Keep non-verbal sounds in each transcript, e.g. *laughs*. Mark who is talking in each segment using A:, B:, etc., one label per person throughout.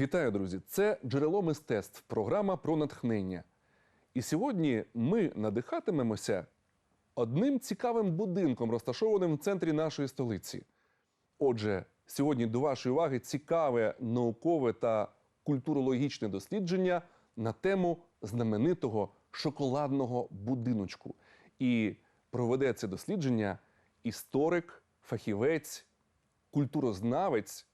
A: Вітаю, друзі! Це джерело мистецтв, програма про натхнення. І сьогодні ми надихатимемося одним цікавим будинком, розташованим в центрі нашої столиці. Отже, сьогодні до вашої уваги цікаве наукове та культурологічне дослідження на тему знаменитого шоколадного будиночку. І проведе це дослідження історик, фахівець, культурознавець,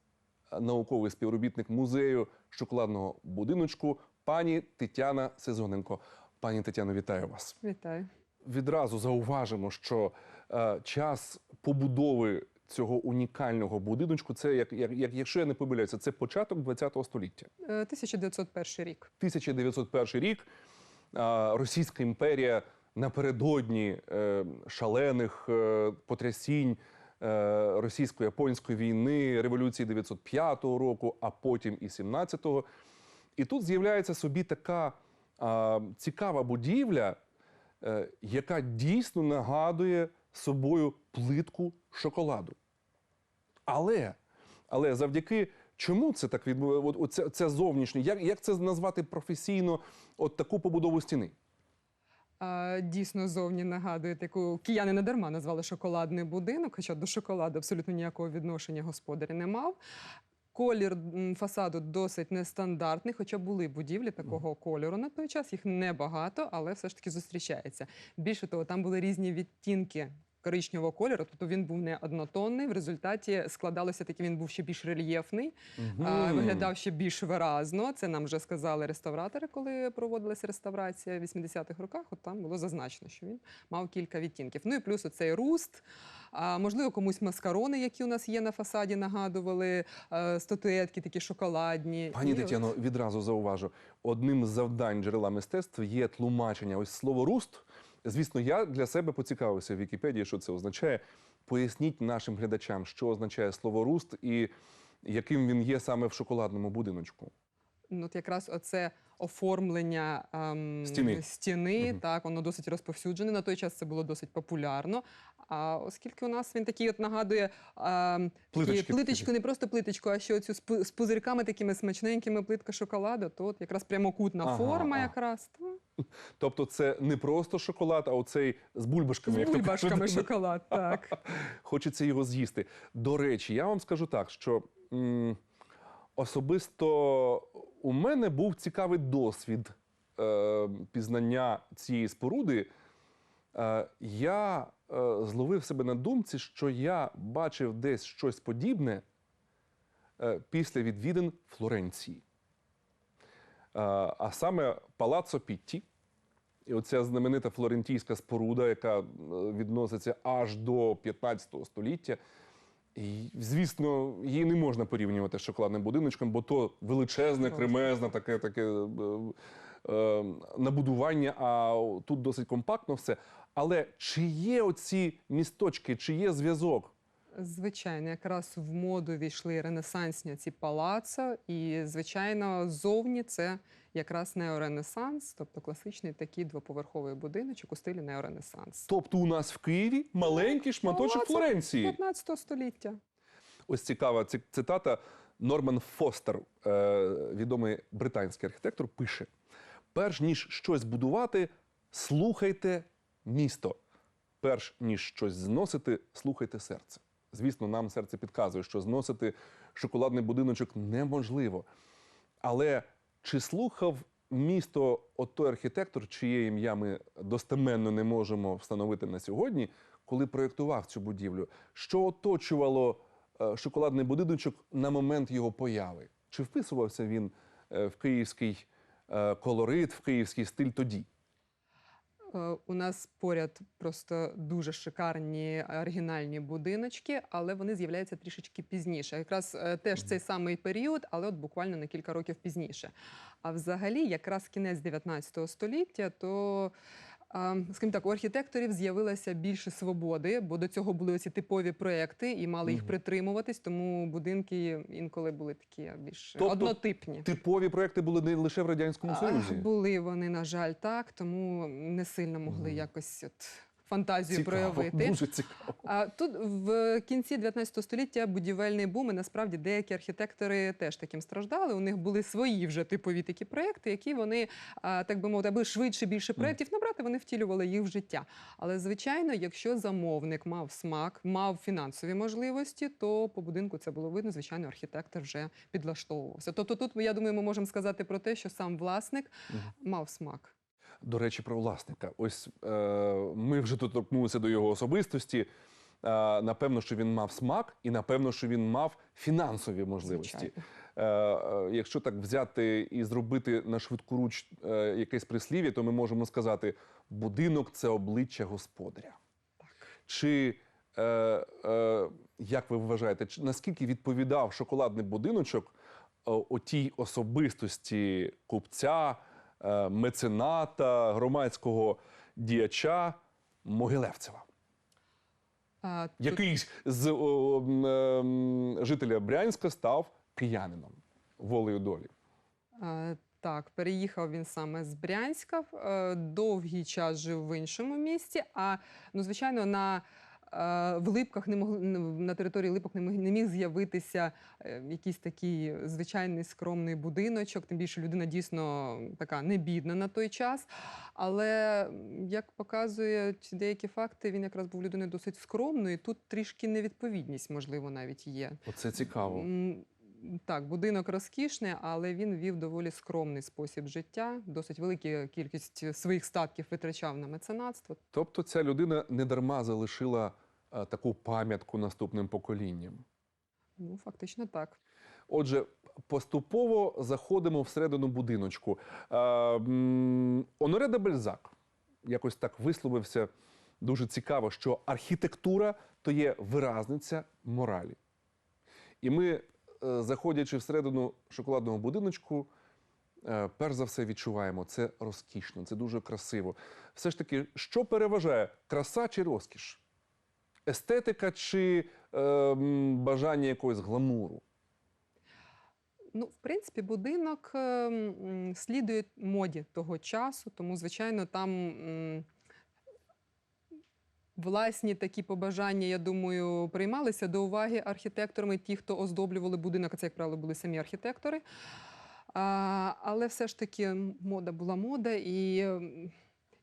A: науковий співробітник музею шоколадного будиночку пані Тетяна Сезоненко. Пані Тетяно, вітаю вас
B: Вітаю.
A: відразу зауважимо, що е, час побудови цього унікального будиночку, це як, як, як якщо я не помиляюся, це початок ХХ століття.
B: Е, 1901 рік.
A: 1901 рік. е, Російська імперія напередодні е, шалених е, потрясінь е, російсько-японської війни, революції 905 року, а потім і 17-го. І тут з'являється собі така е, цікава будівля, е, яка дійсно нагадує собою плитку шоколаду. Але, але завдяки чому це так відбувається? Це зовнішнє, як, як це назвати професійно от таку побудову стіни?
B: А, дійсно, зовні нагадує таку кияни не дарма назвали шоколадний будинок, хоча до шоколаду абсолютно ніякого відношення господар не мав. Колір фасаду досить нестандартний, хоча були будівлі такого кольору на той час. Їх небагато, але все ж таки зустрічається. Більше того, там були різні відтінки коричневого кольору, тобто він був не однотонний. В результаті складалося таки, він був ще більш рельєфний, а, виглядав ще більш виразно. Це нам вже сказали реставратори, коли проводилася реставрація в 80-х роках. От там було зазначено, що він мав кілька відтінків. Ну і плюс оцей руст. А, можливо, комусь маскарони, які у нас є на фасаді, нагадували статуетки, такі шоколадні.
A: Пані Тетяно, відразу зауважу, одним з завдань джерела мистецтв є тлумачення. Ось слово руст. Звісно, я для себе поцікавився в Вікіпедії, що це означає. Поясніть нашим глядачам, що означає слово руст і яким він є саме в шоколадному будиночку.
B: Ну, от якраз оце оформлення ем,
A: Стіни.
B: стіни, так, воно досить розповсюджене. На той час це було досить популярно. А оскільки у нас він такий от нагадує ем,
A: Плиточки
B: такі, плиточку, не просто плиточку, а ще оцю з, пу- з пузирьками такими смачненькими плитка шоколаду, то от якраз прямокутна
A: Ага,
B: форма
A: ага.
B: якраз. *laughs*
A: Тобто, це не просто шоколад, а оцей з бульбашками.
B: з бульбашками *laughs* шоколад, так. *laughs*
A: Хочеться його з'їсти. До речі, я вам скажу так, що м, особисто у мене був цікавий досвід е, пізнання цієї споруди. Е, я е, зловив себе на думці, що я бачив десь щось подібне е, після відвідин Флоренції. Е, а саме Палаццо Пітті. І оця знаменита флорентійська споруда, яка е, відноситься аж до 15 століття. І, звісно, її не можна порівнювати з шоколадним будиночком, бо то величезне, кремезне таке, таке е, е, набудування, а тут досить компактно все. Але чи є оці місточки, чи є зв'язок?
B: Звичайно, якраз в моду війшли ренесансні ці палацо, і звичайно, зовні це якраз неоренесанс, тобто класичний такий двоповерховий будиночок у стилі неоренесанс.
A: Тобто у нас в Києві маленький шматочок Флоренції.
B: 15 століття.
A: Ось цікава цитата. Норман Фостер, е, відомий британський архітектор, пише: перш ніж щось будувати, слухайте місто. Перш ніж щось зносити, слухайте серце. Звісно, нам серце підказує, що зносити шоколадний будиночок неможливо. Але чи слухав місто от той архітектор, чиє ім'я ми достеменно не можемо встановити на сьогодні, коли проєктував цю будівлю? Що оточувало е, шоколадний будиночок на момент його появи? Чи вписувався він е, в київський е, колорит, в київський стиль тоді?
B: Е, У нас поряд просто дуже шикарні оригінальні будиночки, але вони з'являються трішечки пізніше. Якраз е, теж цей самий період, але от буквально на кілька років пізніше. А взагалі, якраз кінець 19 століття, то скажімо так, у архітекторів з'явилося більше свободи, бо до цього були оці типові проекти і мали їх притримуватись, тому будинки інколи були такі більш
A: Тобто
B: однотипні.
A: Типові проекти були не лише в Радянському Союзі.
B: Були вони, на жаль, так, тому не сильно могли якось от фантазію
A: Цікаво,
B: проявити.
A: дуже цікаво.
B: А тут в кінці 19 століття будівельний бум, і насправді деякі архітектори теж таким страждали. У них були свої вже типові такі проекти, які вони, так би мовити, аби швидше більше проєктів набрати, вони втілювали їх в життя. Але звичайно, якщо замовник мав смак, мав фінансові можливості, то по будинку це було видно. Звичайно, архітектор вже підлаштовувався. Тобто, тут я думаю, ми можемо сказати про те, що сам власник мав смак.
A: До речі, про власника. Ось е, ми вже тут торкнулися до його особистості. Е, напевно, що він мав смак, і напевно, що він мав фінансові можливості. Е, е, якщо так взяти і зробити на швидкоруч е, якесь прислів'я, то ми можемо сказати: будинок це обличчя господаря.
B: Так.
A: Чи е, е, як ви вважаєте, чи наскільки відповідав шоколадний будиночок е, отій особистості купця, мецената, громадського діяча Могилевцева,
B: А, тут-
A: який з о, м, ем, жителя Брянська став киянином волею долі?
B: Е, Так, переїхав він саме з Брянська, е, довгий час жив в іншому місті. А ну, звичайно, на е, в Липках не могли на території Липок не міг, не міг з'явитися е, якийсь такий звичайний скромний будиночок. Тим більше людина дійсно така не бідна на той час. Але як показують деякі факти, він якраз був людиною досить скромною. Тут трішки невідповідність, можливо, навіть є.
A: Оце цікаво.
B: Так, будинок розкішний, але він вів доволі скромний спосіб життя. Досить велика кількість своїх статків витрачав на меценатство.
A: Тобто ця людина недарма залишила е, таку пам'ятку наступним поколінням.
B: Ну, фактично так.
A: Отже, поступово заходимо всередину будиночку. Е, м, Оноре де Бальзак якось так висловився дуже цікаво, що архітектура то є виразниця моралі. І ми, заходячи всередину шоколадного будиночку, е, перш за все відчуваємо це розкішно, це дуже красиво. Все ж таки, що переважає краса чи розкіш? Естетика чи е, бажання якогось гламуру?
B: Ну, в принципі, будинок е, слідує моді того часу, тому, звичайно, там власні такі побажання, я думаю, приймалися до уваги архітекторами, ті, хто оздоблювали будинок, це, як правило, були самі архітектори. А, але все ж таки мода була мода, і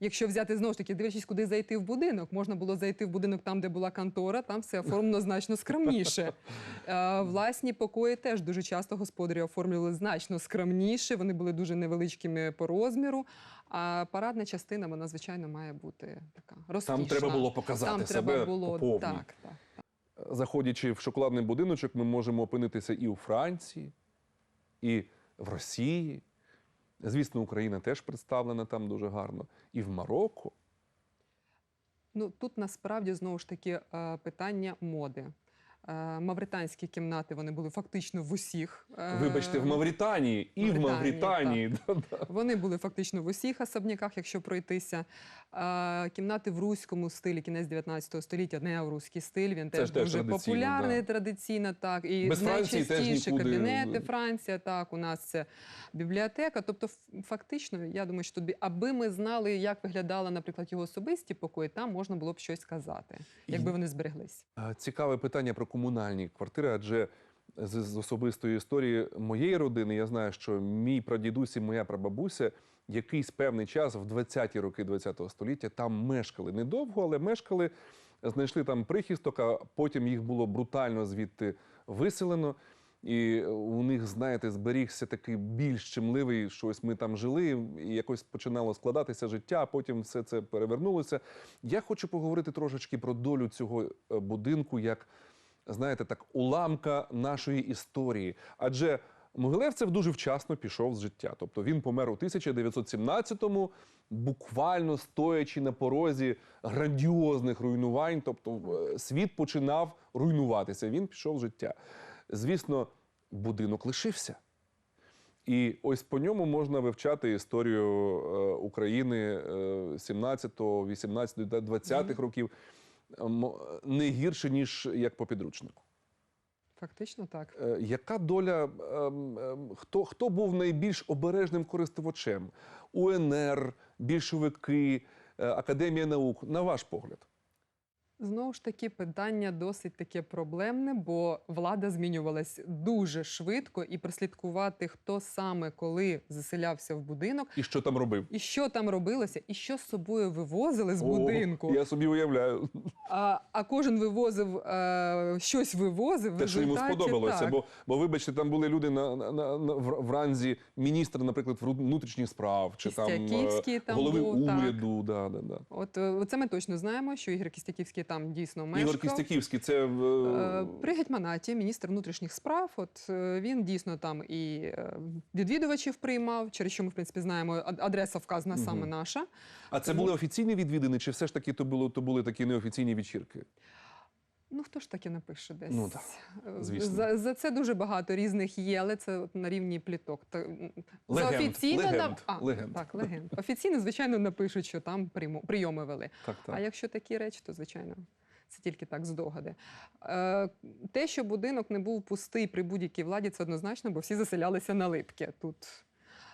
B: якщо взяти знову ж таки, дивлячись, куди зайти в будинок, можна було зайти в будинок там, де була контора, там все оформлено значно скромніше. *laughs* Е, Власні покої теж дуже часто господарі оформлювали значно скромніше, вони були дуже невеличкими по розміру. А парадна частина, вона, звичайно, має бути така розкішна.
A: Там треба було показати
B: Там
A: себе
B: треба було
A: по
B: так, так.
A: Заходячи в шоколадний будиночок, ми можемо опинитися і у Франції, і в Росії. Звісно, Україна теж представлена там дуже гарно, і в Марокко.
B: Ну тут насправді знову ж таки е, питання моди. Е, Мавританські кімнати вони були фактично в усіх. е,
A: Вибачте, в Мавританії і в
B: Мавританії. *laughs* Вони були фактично в усіх особняках, якщо пройтися. Е, Кімнати в руському стилі, кінець 19 століття, неоруський стиль. Він теж дуже популярний
A: да.
B: традиційно. Так і
A: Без
B: найчастіше кабінети. Франція, так у нас це бібліотека. Тобто, фактично, я думаю, що тобі, аби ми знали, як виглядала, наприклад, його особисті покої, там можна було б щось сказати, якби вони збереглись.
A: Цікаве питання про комунальні квартири, адже з, особистої історії моєї родини я знаю, що мій прадідусь і моя прабабуся якийсь певний час в 20-ті роки ХХ століття там мешкали. Недовго, але мешкали, знайшли там прихисток, а потім їх було брутально звідти виселено. І у них, знаєте, зберігся такий більш чимливий, що ось ми там жили, і якось починало складатися життя, а потім все це перевернулося. Я хочу поговорити трошечки про долю цього е, будинку, як знаєте, так, уламка нашої історії. Адже Могилевцев дуже вчасно пішов з життя. Тобто він помер у 1917-му, буквально стоячи на порозі грандіозних руйнувань. Тобто е, світ починав руйнуватися. Він пішов з життя. Звісно, будинок лишився. І ось по ньому можна вивчати історію е, України е, 17, 18, 20 років е, м- не гірше, ніж як по підручнику.
B: Фактично так.
A: Е, Яка доля, ем, ем, хто, хто був найбільш обережним користувачем? УНР, більшовики, е, е, Академія наук. На ваш погляд?
B: Знову ж таки, питання досить таке проблемне, бо влада змінювалась дуже швидко, і прослідкувати, хто саме коли заселявся в будинок,
A: І що там робив?
B: і що там робилося, і що з собою вивозили з
A: О,
B: будинку.
A: я собі уявляю.
B: А, а кожен вивозив е, щось вивозив.
A: Те, що йому сподобалося.
B: так.
A: Бо, бо, вибачте, там були люди на, на, на, на- в в ранзі міністра, наприклад, внутрішніх справ, чи там, е,
B: там
A: голови
B: був, так.
A: Да, да, да.
B: От е, це ми точно знаємо, що Ігор Кістяківський там дійсно мешкав.
A: Ігор Кістяківський, це в,
B: Е, При гетьманаті, міністр внутрішніх справ, от е, він дійсно там і е, відвідувачів приймав, через що ми в принципі знаємо, адреса вказана саме наша.
A: а це були офіційні відвідини, чи все ж таки то було то були такі неофіційні вечірки?
B: Ну хто ж таки напише десь?
A: Ну, так,
B: Е,
A: звісно.
B: За, за це дуже багато різних є, але це от на рівні пліток. Та, м, за офіційно
A: легенд,
B: на- а,
A: легенд.
B: Так, легенд. Офіційно, звичайно, напишуть, що там прийоми вели.
A: Так, так.
B: А якщо такі речі, то звичайно. Це тільки так здогади. Е, те, що будинок не був пустий при будь-якій владі, це однозначно, бо всі заселялися на липки тут.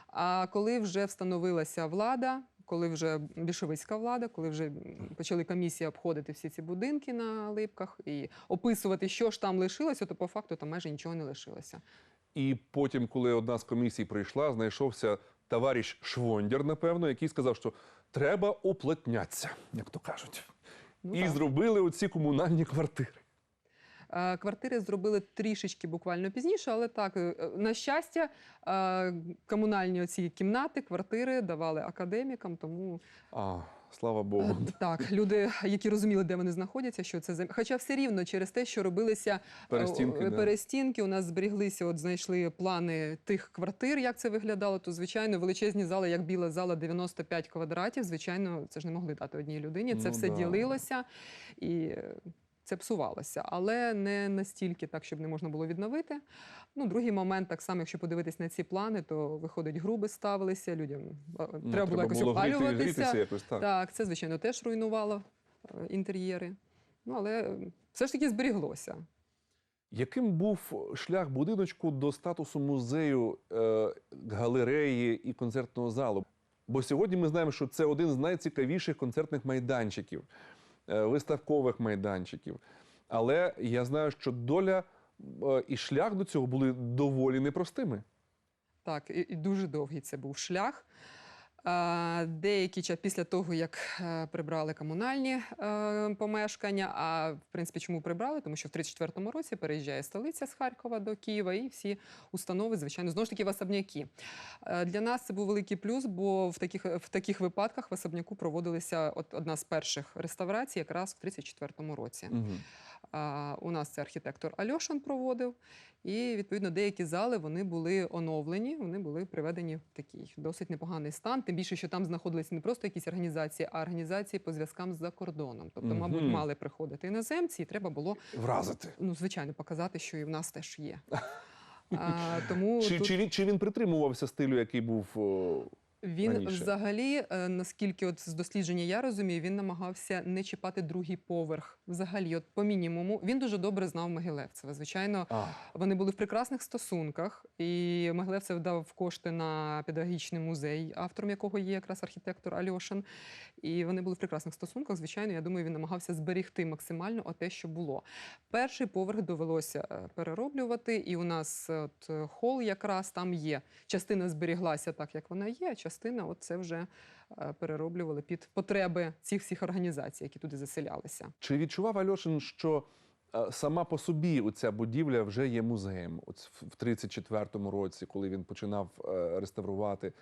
B: А коли вже встановилася влада, коли вже більшовицька влада, коли вже почали комісії обходити всі ці будинки на липках і описувати, що ж там лишилося, то по факту там майже нічого не лишилося.
A: І потім, коли одна з комісій прийшла, знайшовся товариш Швондер, напевно, який сказав, що треба уплотнятися, як то кажуть.
B: Ну,
A: і
B: так.
A: зробили оці комунальні квартири.
B: Е, Квартири зробили трішечки буквально пізніше, але так, е, е, на щастя, комунальні оці кімнати, квартири давали академікам, тому
A: А, слава Богу.
B: так, люди, які розуміли, де вони знаходяться, що це за. Хоча все рівно через те, що робилися
A: Перестінки, да.
B: перестінки, у нас зберіглися, от знайшли плани тих квартир, як це виглядало, то звичайно величезні зали, як біла зала 95 квадратів. Звичайно, це ж не могли дати одній людині. Це
A: Ну
B: все
A: да.
B: ділилося і. Це псувалося, але не настільки так, щоб не можна було відновити. Ну, другий момент, так само, якщо подивитись на ці плани, то виходить, груби ставилися людям. е,
A: Ну,
B: Треба було якось
A: гріти-
B: опалюватися.
A: якось, так.
B: Так, це, звичайно, теж руйнувало е, інтер'єри. Ну, але е, все ж таки зберіглося.
A: Яким був шлях будиночку до статусу музею, галереї і концертного залу? Бо сьогодні ми знаємо, що це один з найцікавіших концертних майданчиків, виставкових майданчиків. Але я знаю, що доля е, і шлях до цього були доволі непростими.
B: Так, і дуже довгий це був шлях. А, деякий час після того, як е, прибрали комунальні е, помешкання. А в принципі, чому прибрали? Тому що в 34-му році переїжджає столиця з Харкова до Києва, і всі установи, звичайно, знову ж таки в особняки. Е, для нас це був великий плюс, бо в таких, в таких випадках в особняку проводилися от одна з перших реставрацій, якраз в 34-му році.
A: Мгм.
B: У нас це архітектор Альошин проводив. І відповідно деякі зали вони були оновлені, вони були приведені в такий досить непоганий стан. Тим більше, що там знаходилися не просто якісь організації, а організації по зв'язкам з-за кордоном. Тобто, мабуть, мали приходити іноземці, і треба було
A: Вразити.
B: ну звичайно показати, що і в нас теж є. *laughs* А, тому
A: Чи,
B: тут...
A: чи, він, чи він притримувався стилю, який був о,
B: Він
A: раніше?
B: взагалі, е, наскільки от з дослідження я розумію, він намагався не чіпати другий поверх. Взагалі, от по мінімуму, він дуже добре знав Могилевцева. Звичайно,
A: а,
B: вони були в прекрасних стосунках, і Могилевцев дав кошти на педагогічний музей, автором якого є якраз архітектор Альошин. І вони були в прекрасних стосунках. Звичайно, я думаю, він намагався зберегти максимально те, що було. Перший поверх довелося е, перероблювати, і у нас е, от хол якраз там є. Частина зберіглася так, як вона є, частина от це вже е, перероблювали під потреби цих всіх організацій, які туди заселялися.
A: Чи відчував Альошин, що е, сама по собі оця будівля вже є музеєм? От в- в 34-му році, коли він починав е, реставрувати.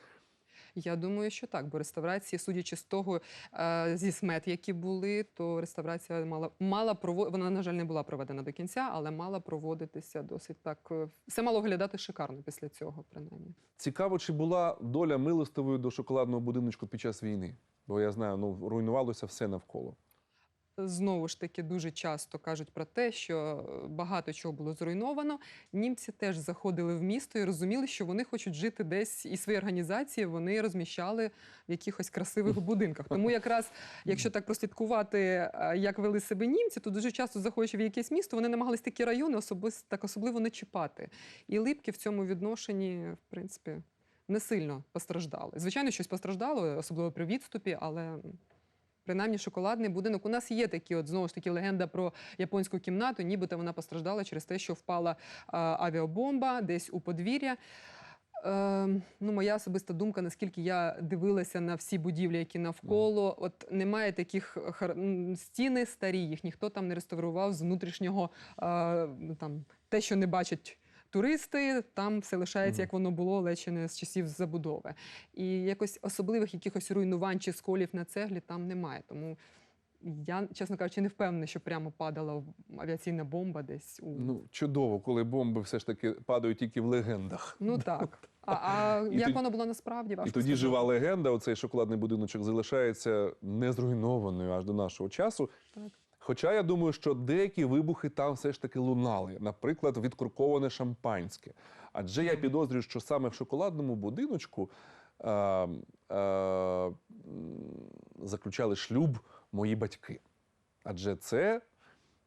B: Я думаю, що так, бо реставрації, судячи з того, е, зі смет, які були, то реставрація мала мала прово... вона, на жаль, не була проведена до кінця, але мала проводитися досить так. е, Все мало виглядати шикарно після цього, принаймні.
A: Цікаво, чи була доля милостивою до шоколадного будиночку під час війни? Бо я знаю, ну руйнувалося все навколо.
B: Знову ж таки, дуже часто кажуть про те, що е, багато чого було зруйновано. Німці теж заходили в місто і розуміли, що вони хочуть жити десь, і свої організації вони розміщали в якихось красивих будинках. Тому якраз, якщо так прослідкувати, е, як вели себе німці, то дуже часто заходячи в якесь місто, вони намагались такі райони особис- так особливо не чіпати. І липки в цьому відношенні, в принципі, не сильно постраждали. Звичайно, щось постраждало, особливо при відступі, але Принаймні, шоколадний будинок. У нас є такі, от знову ж таки, легенда про японську кімнату, нібито вона постраждала через те, що впала авіабомба десь у подвір'я. Е, ну, моя особиста думка, наскільки я дивилася на всі будівлі, які навколо, от немає таких хар... стіни старі, їх ніхто там не реставрував з внутрішнього е, там, те, що не бачать. Туристи там все лишається, як воно було, але ще не з часів забудови. І якось особливих якихось руйнувань чи сколів на цеглі там немає. Тому я, чесно кажучи, не впевнена, що прямо падала авіаційна бомба десь у
A: Ну, чудово, коли бомби все ж таки падають тільки в легендах.
B: Ну так. А, а як
A: тоді-
B: воно було насправді?
A: І тоді
B: сказати.
A: жива легенда, оцей шоколадний будиночок залишається незруйнованою аж до нашого часу.
B: Так.
A: Хоча я думаю, що деякі вибухи там все ж таки лунали, наприклад, відкурковане шампанське. Адже я підозрюю, що саме в шоколадному будиночку е, е, заключали шлюб мої батьки. Адже це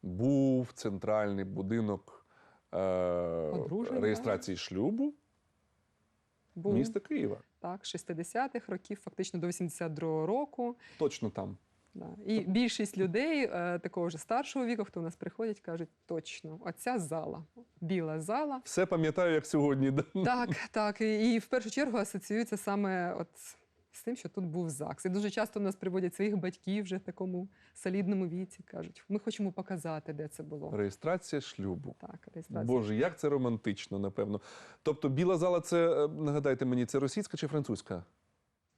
A: був центральний будинок е, реєстрації шлюбу
B: Був,
A: міста Києва.
B: так, 60-х років, фактично до 82-го року.
A: Точно там.
B: Да. І більшість людей е, такого вже старшого віку, хто у нас приходять, кажуть, точно, оця зала, біла зала.
A: Все пам'ятаю, як сьогодні. да.
B: Так, так. І, і в першу чергу асоціюється саме от з тим, що тут був ЗАГС. І дуже часто в нас приводять своїх батьків вже в такому солідному віці. кажуть, ми хочемо показати, де це було.
A: Реєстрація шлюбу.
B: Так, реєстрація.
A: Боже, як це романтично, напевно. Тобто, біла зала, це е, нагадайте мені, це російська чи французька?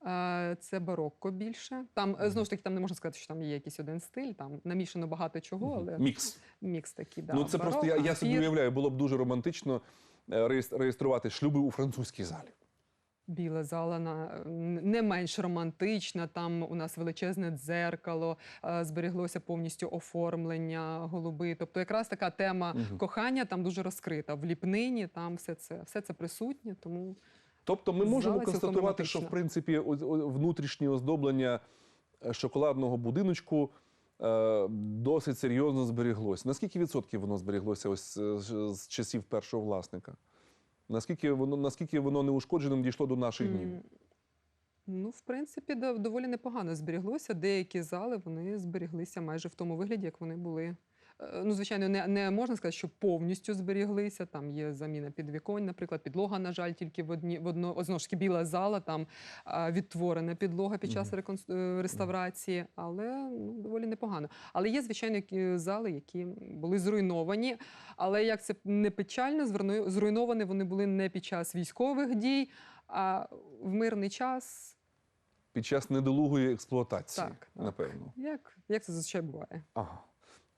B: А, Це барокко більше. Там е, знову ж таки там не можна сказати, що там є якийсь один стиль. Там намішано багато чого, але
A: Мікс.
B: мікс такий. Да,
A: ну це просто я, я собі уявляю, було б дуже романтично е, реєструвати шлюби у французькій залі.
B: Біла зала на не менш романтична. Там у нас величезне дзеркало, е, зберіглося повністю оформлення, голуби. Тобто, якраз така тема
A: Мгм.
B: кохання там дуже розкрита. В ліпнині там все це, все це присутнє. Тому
A: Тобто, ми можемо
B: цілком
A: констатувати, що в принципі внутрішнє оздоблення е, шоколадного будиночку е, досить серйозно зберіглося. Наскільки відсотків воно зберіглося ось е, з часів першого власника? Наскільки воно наскільки воно неушкодженим дійшло до наших днів?
B: ну, в принципі, доволі непогано зберіглося. Деякі зали вони зберіглися майже в тому вигляді, як вони були. Е, Ну, звичайно, не, не можна сказати, що повністю зберіглися. Там є заміна підвіконь, наприклад, підлога, на жаль, тільки в одні в одно знову ж таки біла зала, там а, відтворена підлога під час е, реставрації, але ну, доволі непогано. Але є, звичайно, зали, які були зруйновані. Але як це не печально, зруйновані вони були не під час військових дій, а в мирний час,
A: Під час недолугої експлуатації,
B: Так, так.
A: напевно.
B: як, як це зазвичай буває.
A: Ага.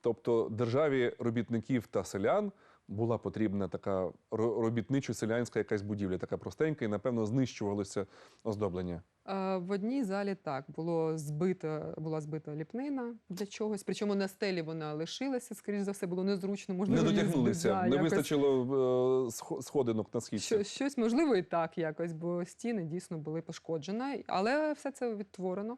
A: Тобто державі робітників та селян була потрібна така ро- робітничо-селянська якась будівля, така простенька, і напевно знищувалося оздоблення.
B: Е, В одній залі так було збито, була збита ліпнина для чогось. Причому на стелі вона лишилася, скоріш за все, було незручно. Можливо,
A: не дотягнулися,
B: да,
A: не
B: якось
A: вистачило е, сходинок на східці.
B: Що, щось можливо і так якось, бо стіни дійсно були пошкоджені, але все це відтворено.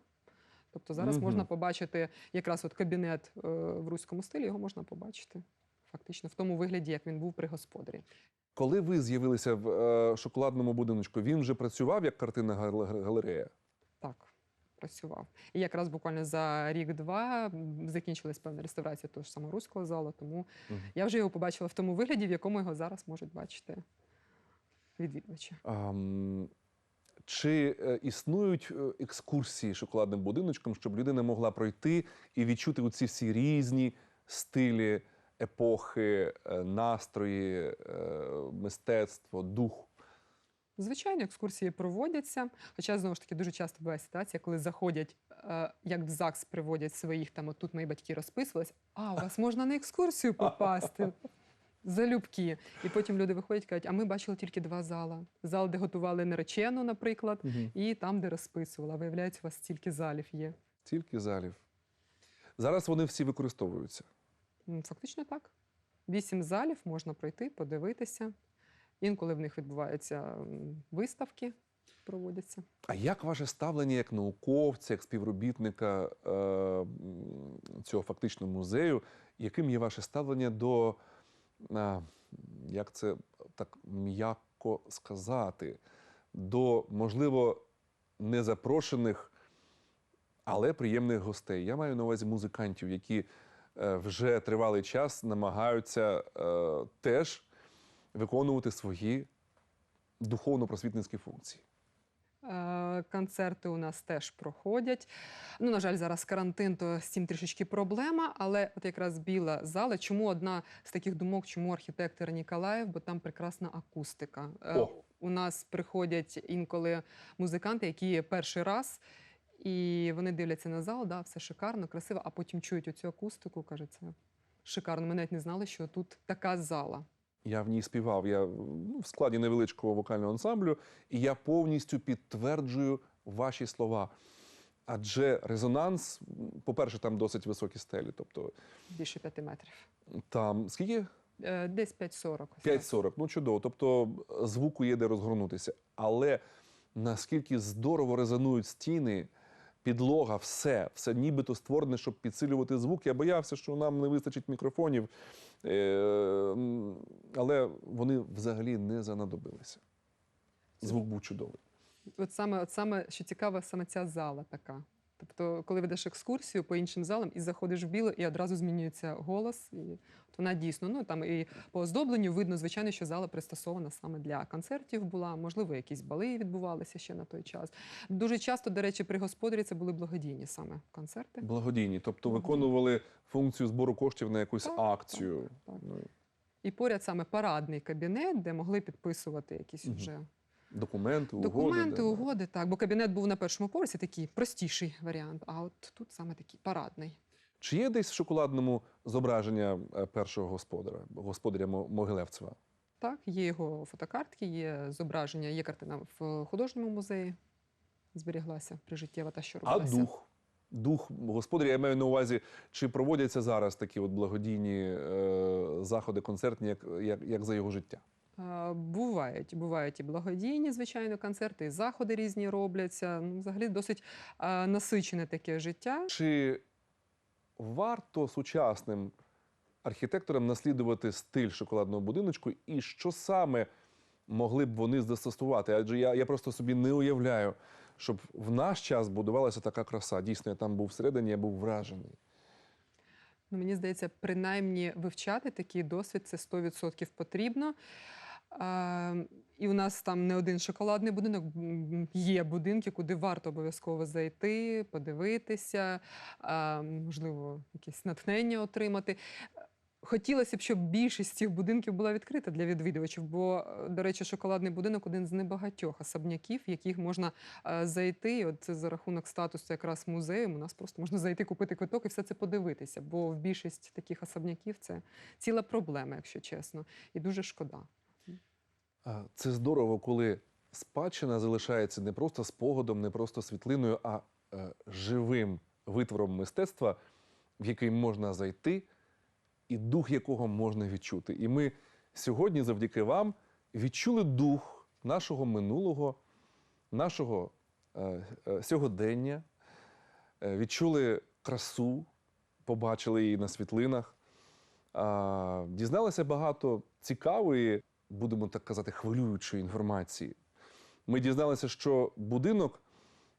B: Тобто зараз
A: Мгм.
B: можна побачити якраз от кабінет е, в руському стилі, його можна побачити фактично в тому вигляді, як він був при господарі.
A: Коли ви з'явилися в е, шоколадному будиночку, він вже працював як картинна галерея.
B: Так, працював. І якраз буквально за рік-два закінчилась певна реставрація того ж самого руського залу, тому
A: Мгм.
B: я вже його побачила в тому вигляді, в якому його зараз можуть бачити відвідувачі.
A: Ам, Чи е, існують е, екскурсії шоколадним будиночком, щоб людина могла пройти і відчути оці всі різні стилі, епохи, е, настрої, мистецтво, дух?
B: Звичайно, екскурсії проводяться. Хоча знову ж таки дуже часто буває ситуація, коли заходять, е, як в ЗАГС приводять своїх там, от тут мої батьки розписувались, а у вас можна на екскурсію попасти. Залюбки. І потім люди виходять і кажуть, а ми бачили тільки два зала. Зал, де готували наречену, наприклад, і там, де розписувала. Виявляється, у вас стільки залів є.
A: Тільки залів. Зараз вони всі використовуються.
B: Фактично так. Вісім залів можна пройти, подивитися. Інколи в них відбуваються виставки, проводяться.
A: А як ваше ставлення як науковця, як співробітника е, цього фактично музею? Яким є ваше ставлення до, як це так м'яко сказати, до, можливо, незапрошених але приємних гостей. Я маю на увазі музикантів, які е, вже тривалий час намагаються е, теж виконувати свої духовно-просвітницькі функції.
B: Е, Концерти у нас теж проходять. Ну, на жаль, зараз карантин, то з цим трішечки проблема. Але от якраз біла зала. Чому одна з таких думок, чому архітектор Ніколаєв? Бо там прекрасна акустика. Е,
A: О!
B: У нас приходять інколи музиканти, які є перший раз. І вони дивляться на зал, да, все шикарно, красиво, а потім чують оцю акустику, кажуть, це шикарно. Ми навіть не знали, що тут така зала.
A: Я в ній співав. Я ну, в складі невеличкого вокального ансамблю, і я повністю підтверджую ваші слова. Адже резонанс, по-перше, там досить високі стелі. Тобто
B: Більше п'яти метрів.
A: там скільки?
B: Е, Десь 5,40. ось так.
A: 5,40. Ну чудово. Тобто е, звуку є де розгорнутися. Але наскільки здорово резонують стіни, підлога, все, все нібито створене, щоб підсилювати звук. Я боявся, що нам не вистачить мікрофонів, е, але вони взагалі не занадобилися. Звук був чудовий.
B: От саме, от саме, що цікаво, саме ця зала така. Тобто, коли ведеш екскурсію по іншим залам і заходиш в біло, і одразу змінюється голос. І от вона дійсно, ну там і по оздобленню видно, звичайно, що зала пристосована саме для концертів була. Можливо, якісь бали відбувалися ще на той час. Дуже часто, до речі, при господарі це були благодійні саме концерти.
A: Благодійні, тобто виконували функцію збору коштів на якусь
B: Так,
A: акцію.
B: так.
A: Ну,
B: І поряд саме парадний кабінет, де могли підписувати якісь
A: Мгм.
B: вже
A: Документи, угоди.
B: Документи,
A: да, да.
B: угоди, так. Бо кабінет був на першому поверсі, такий простіший варіант. А от тут саме такий парадний.
A: Чи є десь в шоколадному зображення е, першого господаря, господаря Мо- Могилевцева?
B: Так, є його фотокартки, є зображення, є картина в художньому музеї. Зберіглася прижиттєва та що
A: А дух? Дух господаря, я маю на увазі, чи проводяться зараз такі от благодійні е, заходи концертні, як, як, як за його життя?
B: Бувають, бувають і благодійні, звичайно, концерти, і заходи різні робляться. Ну, взагалі досить а, насичене таке життя.
A: Чи варто сучасним архітекторам наслідувати стиль шоколадного будиночку, і що саме могли б вони застосувати? Адже я, я просто собі не уявляю, щоб в наш час будувалася така краса. Дійсно, я там був всередині, я був вражений.
B: Ну, мені здається, принаймні вивчати такий досвід це 100% потрібно. І у нас там не один шоколадний будинок, є будинки, куди варто обов'язково зайти, подивитися, можливо, якесь натхнення отримати. Хотілося б, щоб більшість цих будинків була відкрита для відвідувачів, бо, е, до речі, шоколадний будинок один з небагатьох особняків, в яких можна е, зайти. От це за рахунок статусу якраз музею. У нас просто можна зайти, купити квиток і все це подивитися. Бо в більшість таких особняків це ціла проблема, якщо чесно, і дуже шкода.
A: Це здорово, коли спадщина залишається не просто спогадом, не просто світлиною, а е, живим витвором мистецтва, в який можна зайти, і дух якого можна відчути. І ми сьогодні, завдяки вам, відчули дух нашого минулого, нашого е, е, сьогодення, відчули красу, побачили її на світлинах. Дізналися багато цікавої, будемо так казати, хвилюючої інформації. Ми дізналися, що будинок,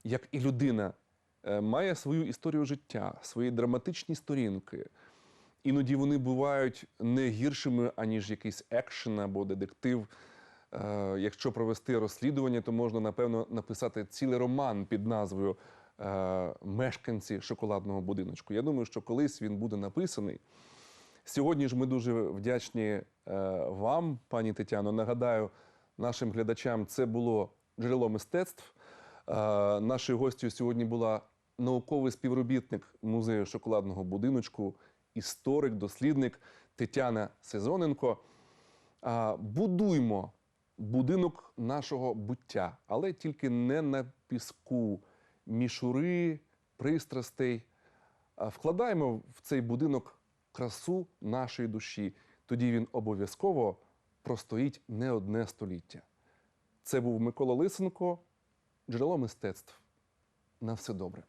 A: як і людина, е, має свою історію життя, свої драматичні сторінки. Іноді вони бувають не гіршими, аніж якийсь екшен або детектив. Е, Якщо провести розслідування, то можна, напевно, написати цілий роман під назвою е, Мешканці шоколадного будиночку. Я думаю, що колись він буде написаний. Сьогодні ж ми дуже вдячні е, вам, пані Тетяно. Нагадаю нашим глядачам, це було джерело мистецтв. Е, нашою гостю сьогодні була науковий співробітник музею шоколадного будиночку, історик, дослідник Тетяна Сезоненко. Будуймо будинок нашого буття, але тільки не на піску, мішури, пристрастей. Вкладаємо в цей будинок красу нашої душі. Тоді він обов'язково простоїть не одне століття. Це був Микола Лисенко, джерело мистецтв. На все добре.